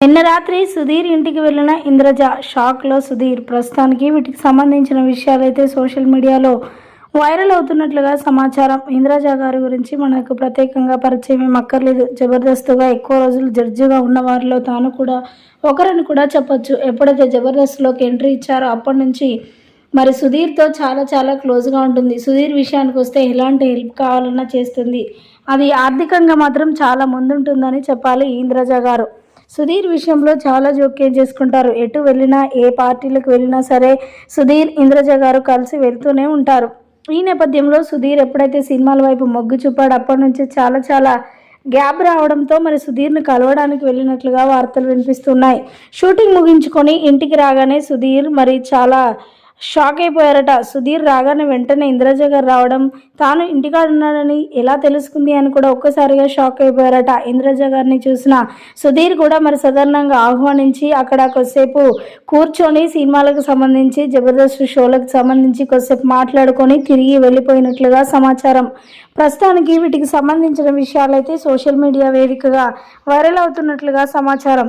నిన్న రాత్రి సుధీర్ ఇంటికి వెళ్ళిన ఇంద్రజ షాక్లో సుధీర్ ప్రస్తుతానికి వీటికి సంబంధించిన విషయాలైతే సోషల్ మీడియాలో వైరల్ అవుతున్నట్లుగా సమాచారం. ఇంద్రజ గారి గురించి మనకు ప్రత్యేకంగా పరిచయం ఏం అక్కర్లేదు. జబర్దస్త్గా ఎక్కువ రోజులు జడ్జిగా ఉన్న వారిలో తాను కూడా ఒకరని కూడా చెప్పొచ్చు. ఎప్పుడైతే జబర్దస్త్లోకి ఎంట్రీ ఇచ్చారో అప్పటి నుంచి మరి సుధీర్తో చాలా చాలా క్లోజ్గా ఉంటుంది. సుధీర్ విషయానికి వస్తే ఎలాంటి హెల్ప్ కావాలన్నా చేస్తుంది. అది ఆర్థికంగా మాత్రం చాలా ముందుంటుందని చెప్పాలి ఇంద్రజ గారు. సుధీర్ విషయంలో చాలా జోక్యం చేసుకుంటారు. ఎటు వెళ్ళినా ఏ పార్టీలకు వెళ్ళినా సరే సుధీర్ ఇంద్రజ గారు కలిసి వెళ్తూనే ఉంటారు. ఈ నేపథ్యంలో సుధీర్ ఎప్పుడైతే సినిమాల వైపు మొగ్గు చూపాడు అప్పటి నుంచి చాలా చాలా గ్యాప్ రావడంతో మరి సుధీర్ని కలవడానికి వెళ్ళినట్లుగా వార్తలు వినిపిస్తున్నాయి. షూటింగ్ ముగించుకొని ఇంటికి రాగానే సుధీర్ మరి చాలా షాక్ అయిపోయారట సుధీర్ రాగానే వెంటనే ఇంద్రజ గారు రావడం తాను ఇంటికాడ ఉన్నాడని ఎలా తెలుసుకుంది అని కూడా ఒక్కసారిగా షాక్ అయిపోయారట ఇంద్రజ గారిని చూసిన సుధీర్ కూడా మరి సాధారణంగా ఆహ్వానించి అక్కడ కొద్దిసేపు కూర్చొని సినిమాలకు సంబంధించి జబర్దస్త్ షోలకు సంబంధించి కొద్దిసేపు మాట్లాడుకొని తిరిగి వెళ్ళిపోయినట్లుగా సమాచారం. ప్రస్తుతానికి వీటికి సంబంధించిన విషయాలైతే సోషల్ మీడియా వేదికగా వైరల్ అవుతున్నట్లుగా సమాచారం.